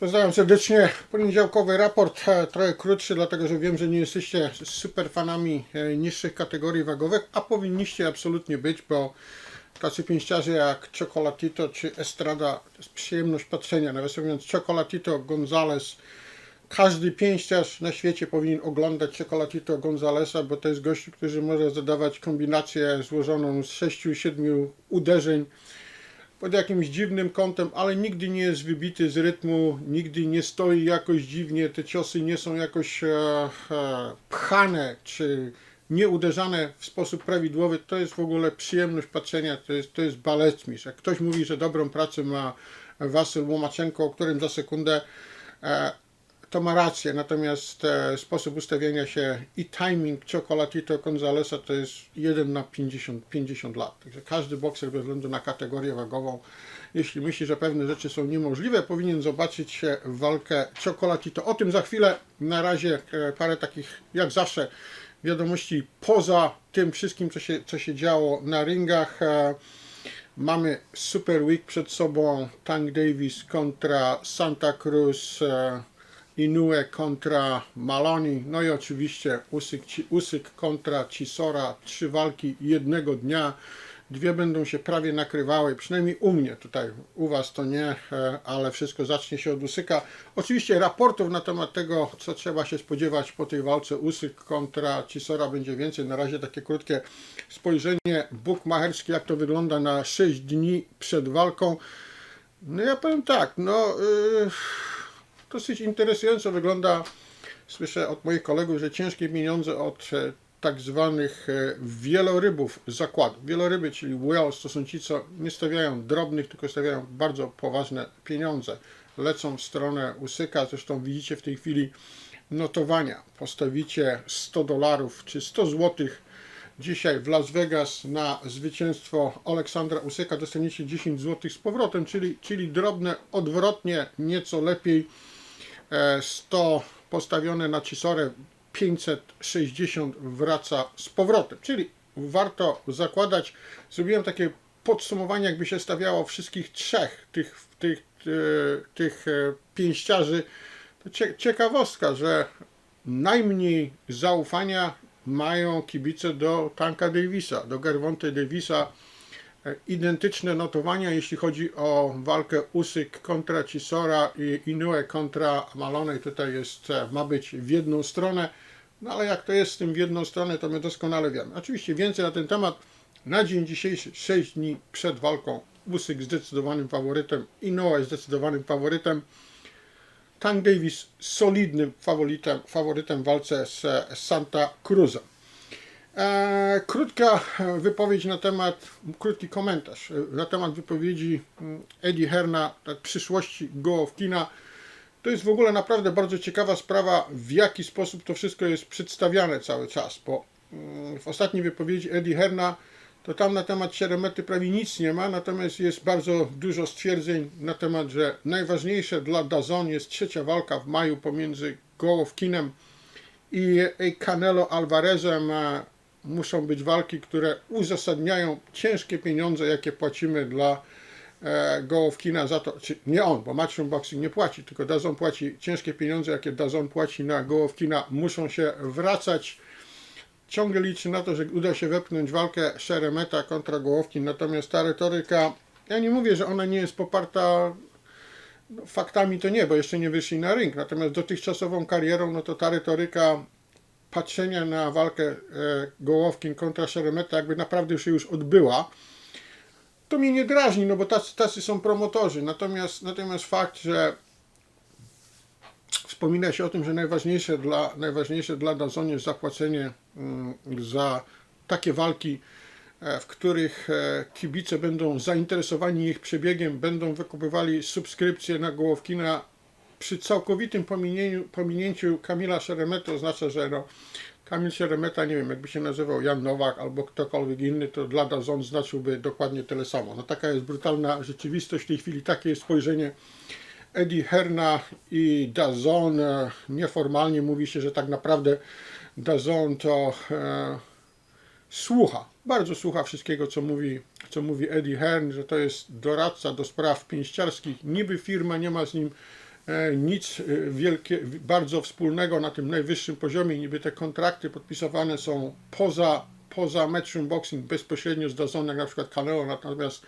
Pozdrawiam serdecznie. Poniedziałkowy raport, e, trochę krótszy, dlatego że wiem, że nie jesteście super fanami e, niższych kategorii wagowych, a powinniście absolutnie być, bo tacy pięściarze jak Chocolatito czy Estrada to jest przyjemność patrzenia. Nawiasem mówiąc, Chocolatito, Gonzales, każdy pięściarz na świecie powinien oglądać Chocolatito Gonzalesa, bo to jest gościu, który może zadawać kombinację złożoną z 6-7 uderzeń pod jakimś dziwnym kątem, ale nigdy nie jest wybity z rytmu, nigdy nie stoi jakoś dziwnie, te ciosy nie są jakoś e, e, pchane czy nie uderzane w sposób prawidłowy. To jest w ogóle przyjemność patrzenia, to jest, to jest baletmistrz. Jak ktoś mówi, że dobrą pracę ma Wasyl Łomaczenko, o którym za sekundę e, to ma rację, natomiast e, sposób ustawienia się i timing Chocolatito Gonzalesa to jest 1 na 50, 50 lat. Także każdy bokser bez względu na kategorię wagową, jeśli myśli, że pewne rzeczy są niemożliwe, powinien zobaczyć się walkę Chocolatito. O tym za chwilę. Na razie e, parę takich, jak zawsze, wiadomości poza tym wszystkim, co się, co się działo na ringach. E, Mamy Super Week przed sobą. Tank Davis kontra Santa Cruz. Inoue kontra Maloni, no i oczywiście Usyk, Usyk kontra Cisora, trzy walki jednego dnia, dwie będą się prawie nakrywały, przynajmniej u mnie tutaj, u Was to nie, e, ale wszystko zacznie się od Usyka. Oczywiście raportów na temat tego, co trzeba się spodziewać po tej walce Usyk kontra Cisora będzie więcej, na razie takie krótkie spojrzenie. Bukmacherskie, jak to wygląda na 6 dni przed walką. No ja powiem tak, no... Yy dosyć interesująco wygląda. Słyszę od moich kolegów, że ciężkie pieniądze od e, tak zwanych e, wielorybów zakładu. Wieloryby, czyli whales, to są ci, co nie stawiają drobnych, tylko stawiają bardzo poważne pieniądze. Lecą w stronę Usyka, zresztą widzicie w tej chwili notowania. Postawicie 100 dolarów czy 100 złotych dzisiaj w Las Vegas na zwycięstwo Aleksandra Usyka dostaniecie 10 zł z powrotem, czyli, czyli drobne, odwrotnie, nieco lepiej. E, 100 postawione na Cisorę, 560 wraca z powrotem, czyli warto zakładać. Zrobiłem takie podsumowanie, jakby się stawiało wszystkich trzech tych, tych, e, tych e, pięściarzy. To cie, ciekawostka, że najmniej zaufania mają kibice do Tanka Davisa, do Gervonta Davisa. E, Identyczne notowania, jeśli chodzi o walkę Usyk kontra Cisora i Inoue kontra Malone. Tutaj jest, e, ma być w jedną stronę, no ale jak to jest z tym w jedną stronę, to my doskonale wiemy. Oczywiście więcej na ten temat na dzień dzisiejszy, 6 dni przed walką. Usyk zdecydowanym faworytem, Inoue zdecydowanym faworytem. Tank Davis solidnym faworytem, faworytem w walce z e, Santa Cruzem. E, krótka wypowiedź na temat, krótki komentarz e, na temat wypowiedzi mm, Eddie Herna na przyszłości Gołowkina. To jest w ogóle naprawdę bardzo ciekawa sprawa, w jaki sposób to wszystko jest przedstawiane cały czas, bo mm, w ostatniej wypowiedzi Eddie Herna to tam na temat Sieremety prawie nic nie ma, natomiast jest bardzo dużo stwierdzeń na temat, że najważniejsze dla Dazon jest trzecia walka w maju pomiędzy Gołowkinem i Canelo Alvarezem. Muszą być walki, które uzasadniają ciężkie pieniądze, jakie płacimy dla e, Gołowkina za to, czy nie on, bo Matchroom Boxing nie płaci, tylko Dazon płaci ciężkie pieniądze, jakie Dazon płaci na Gołowkina, muszą się wracać. Ciągle liczy na to, że uda się wepchnąć walkę Szeremeta kontra Gołowkin, natomiast ta retoryka, ja nie mówię, że ona nie jest poparta no, faktami, to nie, bo jeszcze nie wyszli na ring, natomiast dotychczasową karierą, no to ta retoryka patrzenia na walkę e, Gołowkin kontra Szeremeta jakby naprawdę się już odbyła, to mnie nie drażni, no bo tacy, tacy są promotorzy, natomiast, natomiast fakt, że wspomina się o tym, że najważniejsze dla, najważniejsze dla jest zapłacenie mm, za takie walki, e, w których e, kibice będą zainteresowani ich przebiegiem, będą wykupywali subskrypcje na Gołowkina przy całkowitym pominięciu, pominięciu Kamila Szeremety oznacza, że no, Kamil Szeremeta, nie wiem, jakby się nazywał Jan Nowak albo ktokolwiek inny, to dla Dazon znaczyłby dokładnie tyle samo. No taka jest brutalna rzeczywistość w tej chwili, takie jest spojrzenie Eddie Herna i Dazon. E, Nieformalnie mówi się, że tak naprawdę Dazon to e, słucha, bardzo słucha wszystkiego, co mówi, co mówi Eddie Hearn, że to jest doradca do spraw pięściarskich. Niby firma nie ma z nim nic e, wielkie, bardzo wspólnego na tym najwyższym poziomie. Niby te kontrakty podpisywane są poza, poza Matchroom Boxing, bezpośrednio z Dazonem, jak na przykład Canelo, natomiast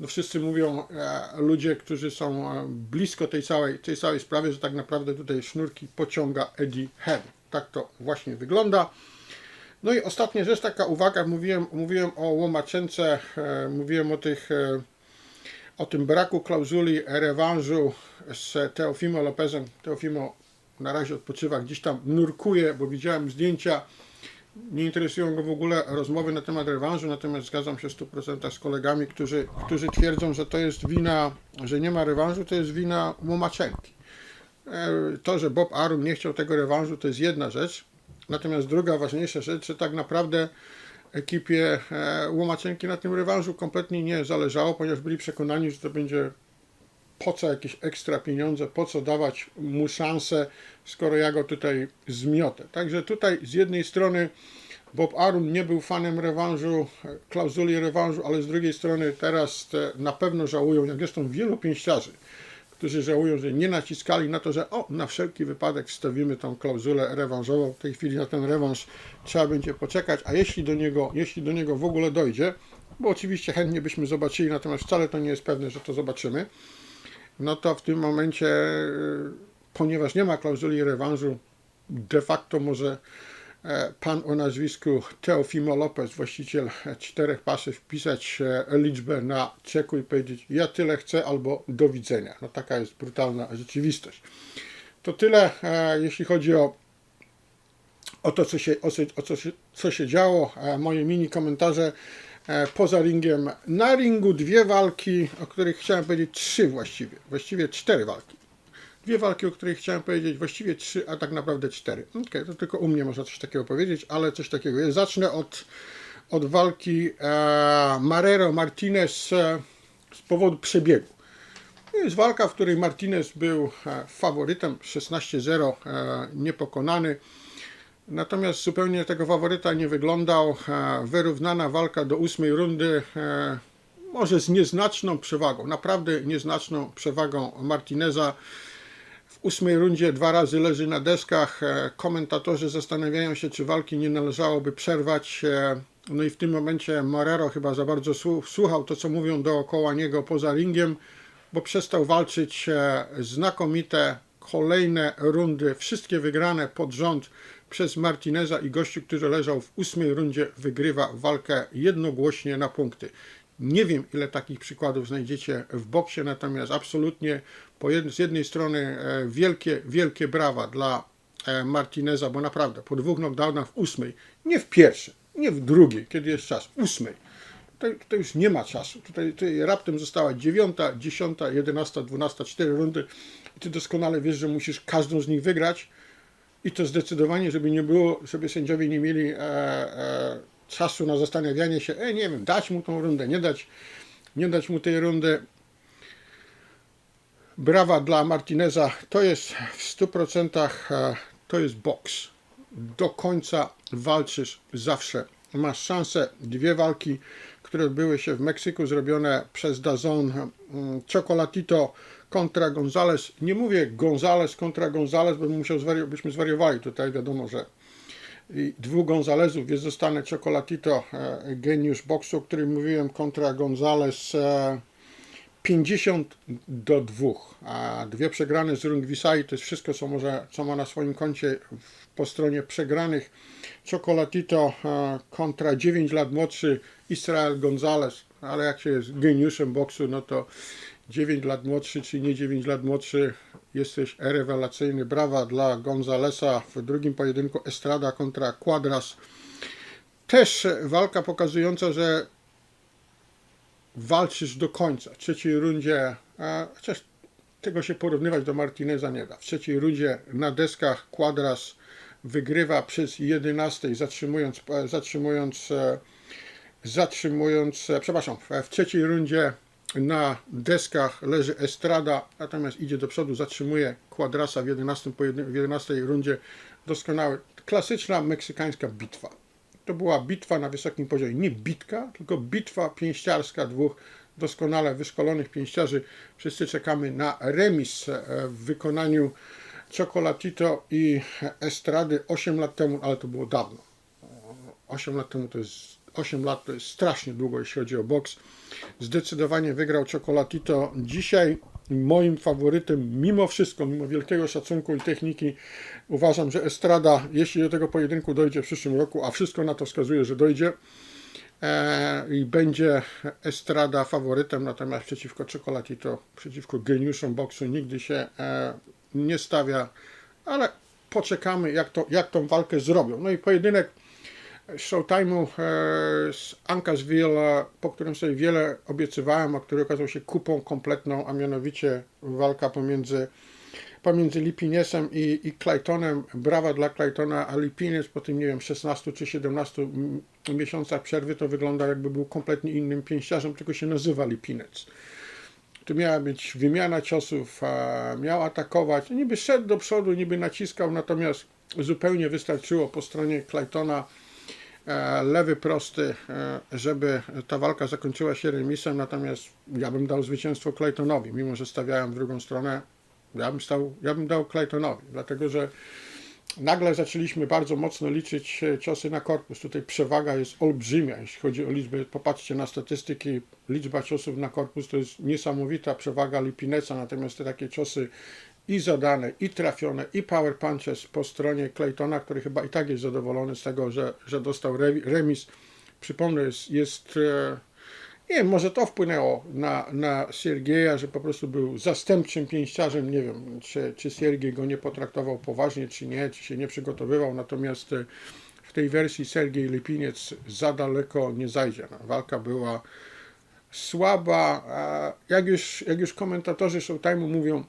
no wszyscy mówią, e, ludzie, którzy są e, blisko tej całej, tej całej sprawy, że tak naprawdę tutaj sznurki pociąga Eddie Hearn. Tak to właśnie wygląda. No i ostatnia rzecz, taka uwaga, mówiłem, mówiłem o łomaczence, e, mówiłem o tych, e, o tym braku klauzuli rewanżu z Teofimo Lopezem. Teofimo na razie odpoczywa, gdzieś tam nurkuje, bo widziałem zdjęcia, nie interesują go w ogóle rozmowy na temat rewanżu, natomiast zgadzam się w 100% z kolegami, którzy, którzy twierdzą, że to jest wina, że nie ma rewanżu, to jest wina Łomaczenki. E, To, że Bob Arum nie chciał tego rewanżu, to jest jedna rzecz. Natomiast druga ważniejsza rzecz, że tak naprawdę ekipie e, Łomaczenki na tym rewanżu kompletnie nie zależało, ponieważ byli przekonani, że to będzie po co jakieś ekstra pieniądze, po co dawać mu szansę, skoro ja go tutaj zmiotę. Także tutaj z jednej strony Bob Arum nie był fanem rewanżu, klauzuli rewanżu, ale z drugiej strony teraz te na pewno żałują, jak zresztą wielu pięściarzy, którzy żałują, że nie naciskali na to, że o, na wszelki wypadek wstawimy tą klauzulę rewanżową. W tej chwili na ten rewanż trzeba będzie poczekać, a jeśli do niego, jeśli do niego w ogóle dojdzie, bo oczywiście chętnie byśmy zobaczyli, natomiast wcale to nie jest pewne, że to zobaczymy, no to w tym momencie, y, ponieważ nie ma klauzuli rewanżu, de facto może pan o nazwisku Teofimo Lopez, właściciel czterech pasów, wpisać e, liczbę na czeku i powiedzieć ja tyle chcę albo do widzenia. No taka jest brutalna rzeczywistość. To tyle, e, jeśli chodzi o, o to, co się, o, o co, co się działo. E, Moje mini komentarze e, poza ringiem. Na ringu dwie walki, o których chciałem powiedzieć trzy właściwie. Właściwie cztery walki. Dwie walki, o których chciałem powiedzieć, właściwie trzy, a tak naprawdę cztery. Okej, to tylko u mnie można coś takiego powiedzieć, ale coś takiego jest. Zacznę od, od walki e, Marrero Martinez e, z powodu przebiegu. To jest walka, w której Martinez był e, faworytem 16-0, e, niepokonany. Natomiast zupełnie tego faworyta nie wyglądał. E, Wyrównana walka do ósmej rundy, e, może z nieznaczną przewagą, naprawdę nieznaczną przewagą Martineza. W ósmej rundzie dwa razy leży na deskach. E, Komentatorzy zastanawiają się, czy walki nie należałoby przerwać. E, No i w tym momencie Marrero chyba za bardzo słu- słuchał to, co mówią dookoła niego poza ringiem, bo przestał walczyć e, znakomite kolejne rundy, wszystkie wygrane pod rząd przez Martineza i gościu, który leżał w ósmej rundzie, wygrywa walkę jednogłośnie na punkty. Nie wiem, ile takich przykładów znajdziecie w boksie, natomiast absolutnie po jed- z jednej strony e, wielkie, wielkie brawa dla e, Martineza, bo naprawdę po dwóch knockdownach w ósmej, nie w pierwszej, nie w drugiej, kiedy jest czas, ósmej. Tutaj, tutaj już nie ma czasu. Tutaj, tutaj raptem została dziewiąta, dziesiąta, jedenasta, dwunasta, cztery rundy i ty doskonale wiesz, że musisz każdą z nich wygrać i to zdecydowanie, żeby nie było, żeby sędziowie nie mieli e, e, czasu na zastanawianie się, e, nie wiem, dać mu tą rundę, nie dać, nie dać mu tej rundy. Brawa dla Martineza. To jest w 100% e, to jest boks. Do końca walczysz zawsze. Masz szansę. Dwie walki, które odbyły się w Meksyku, zrobione przez Dazon. mm, Chocolatito kontra Gonzalez. Nie mówię Gonzalez kontra Gonzalez, bo musiał byśmy zwariowali. Tutaj wiadomo, że dwóch Gonzalezów. Jest zostanę Chocolatito, e, geniusz boksu, o którym mówiłem, kontra Gonzalez. E, 50 do 2, a dwie przegrane z Rungvisai to jest wszystko, co, może, co ma na swoim koncie po stronie przegranych. Chocolatito e, kontra 9 lat młodszy Israel Gonzalez, ale jak się jest geniuszem boksu, no to 9 lat młodszy czy nie 9 lat młodszy, jesteś rewelacyjny. Brawa dla Gonzalesa w drugim pojedynku Estrada kontra Quadras. Też walka pokazująca, że walczysz do końca. W trzeciej rundzie, a chociaż tego się porównywać do Martineza nie da. W trzeciej rundzie na deskach Quadras wygrywa przez 11, zatrzymując, e, zatrzymując, e, zatrzymując, e, przepraszam, w- w trzeciej rundzie na deskach leży Estrada, natomiast idzie do przodu, zatrzymuje Quadrasa w 11, pojedyn- w 11 rundzie. Doskonały, klasyczna meksykańska bitwa. To była bitwa na wysokim poziomie. Nie bitka, tylko bitwa pięściarska dwóch doskonale wyszkolonych pięściarzy. Wszyscy czekamy na remis e, w wykonaniu Chocolatito i Estrady 8 lat temu, ale to było dawno. 8 lat temu to jest 8 lat to jest strasznie długo, jeśli chodzi o boks. Zdecydowanie wygrał Chocolatito. Dzisiaj moim faworytem, mimo wszystko, mimo wielkiego szacunku i techniki, uważam, że Estrada, jeśli do tego pojedynku dojdzie w przyszłym roku, a wszystko na to wskazuje, że dojdzie, e, i będzie Estrada faworytem, natomiast przeciwko Chocolatito, przeciwko geniuszom boksu nigdy się e, nie stawia, ale poczekamy, jak, to, jak tą walkę zrobią. No i pojedynek Showtime'u e, z Ankasville, po którym sobie wiele obiecywałem, a który okazał się kupą kompletną, a mianowicie walka pomiędzy, pomiędzy Lipinesem i, i Claytonem. Brawa dla Claytona, a Lipines po tym, nie wiem, 16 czy 17 m- miesiącach przerwy to wygląda jakby był kompletnie innym pięściarzem, tylko się nazywa Lipinec. Tu miała być wymiana ciosów, miał atakować. Niby szedł do przodu, niby naciskał, natomiast zupełnie wystarczyło po stronie Claytona lewy prosty, e, żeby ta walka zakończyła się remisem, natomiast ja bym dał zwycięstwo Claytonowi, mimo że stawiałem w drugą stronę, ja bym, stał, ja bym dał Claytonowi, dlatego że nagle zaczęliśmy bardzo mocno liczyć e, ciosy na korpus. Tutaj przewaga jest olbrzymia, jeśli chodzi o liczbę. Popatrzcie na statystyki. Liczba ciosów na korpus to jest niesamowita przewaga Lipineca, natomiast te takie ciosy i zadane, i trafione, i power punches po stronie Claytona, który chyba i tak jest zadowolony z tego, że, że dostał re- remis. Przypomnę, jest, jest e, nie wiem, może to wpłynęło na, na Siergieja, że po prostu był zastępczym pięściarzem. Nie wiem, czy, czy Siergiej go nie potraktował poważnie, czy nie, czy się nie przygotowywał. Natomiast e, w tej wersji Sergiej Lipiniec za daleko nie zajdzie. No, walka była słaba. Jak już, jak już komentatorzy Showtime'u mówią,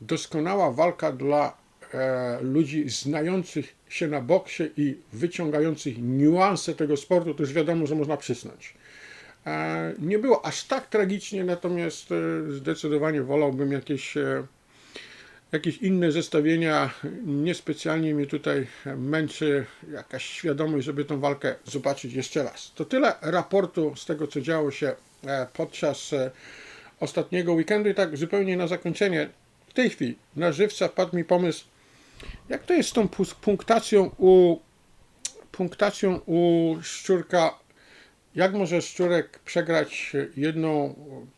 doskonała walka dla e, ludzi znających się na boksie i wyciągających niuanse tego sportu, to już wiadomo, że można przysnąć. E, Nie było aż tak tragicznie, natomiast e, zdecydowanie wolałbym jakieś, e, jakieś inne zestawienia. Niespecjalnie mnie tutaj męczy jakaś świadomość, żeby tą walkę zobaczyć jeszcze raz. To tyle raportu z tego, co działo się e, podczas e, ostatniego weekendu i tak zupełnie na zakończenie. W tej chwili na żywca padł mi pomysł, jak to jest z tą pu- punktacją u punktacją u szczurka jak może Szczurek przegrać jedną,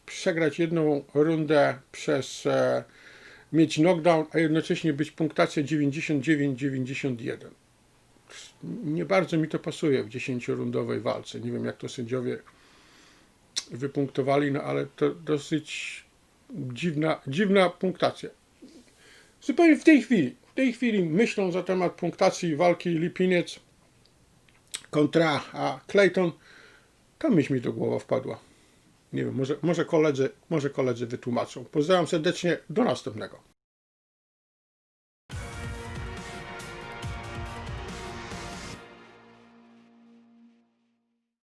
przegrać jedną rundę przez e, mieć knockdown, a jednocześnie być punktacja 99-91? Nie bardzo mi to pasuje w 10-rundowej walce. Nie wiem, jak to sędziowie wypunktowali, no ale to dosyć dziwna, dziwna punktacja. Zupełnie w tej chwili, w tej chwili myślą za temat punktacji walki Lipiniec kontra a Clayton, ta myśl mi do głowy wpadła. Nie wiem, może, może, koledzy, może koledzy wytłumaczą. Pozdrawiam serdecznie, do następnego.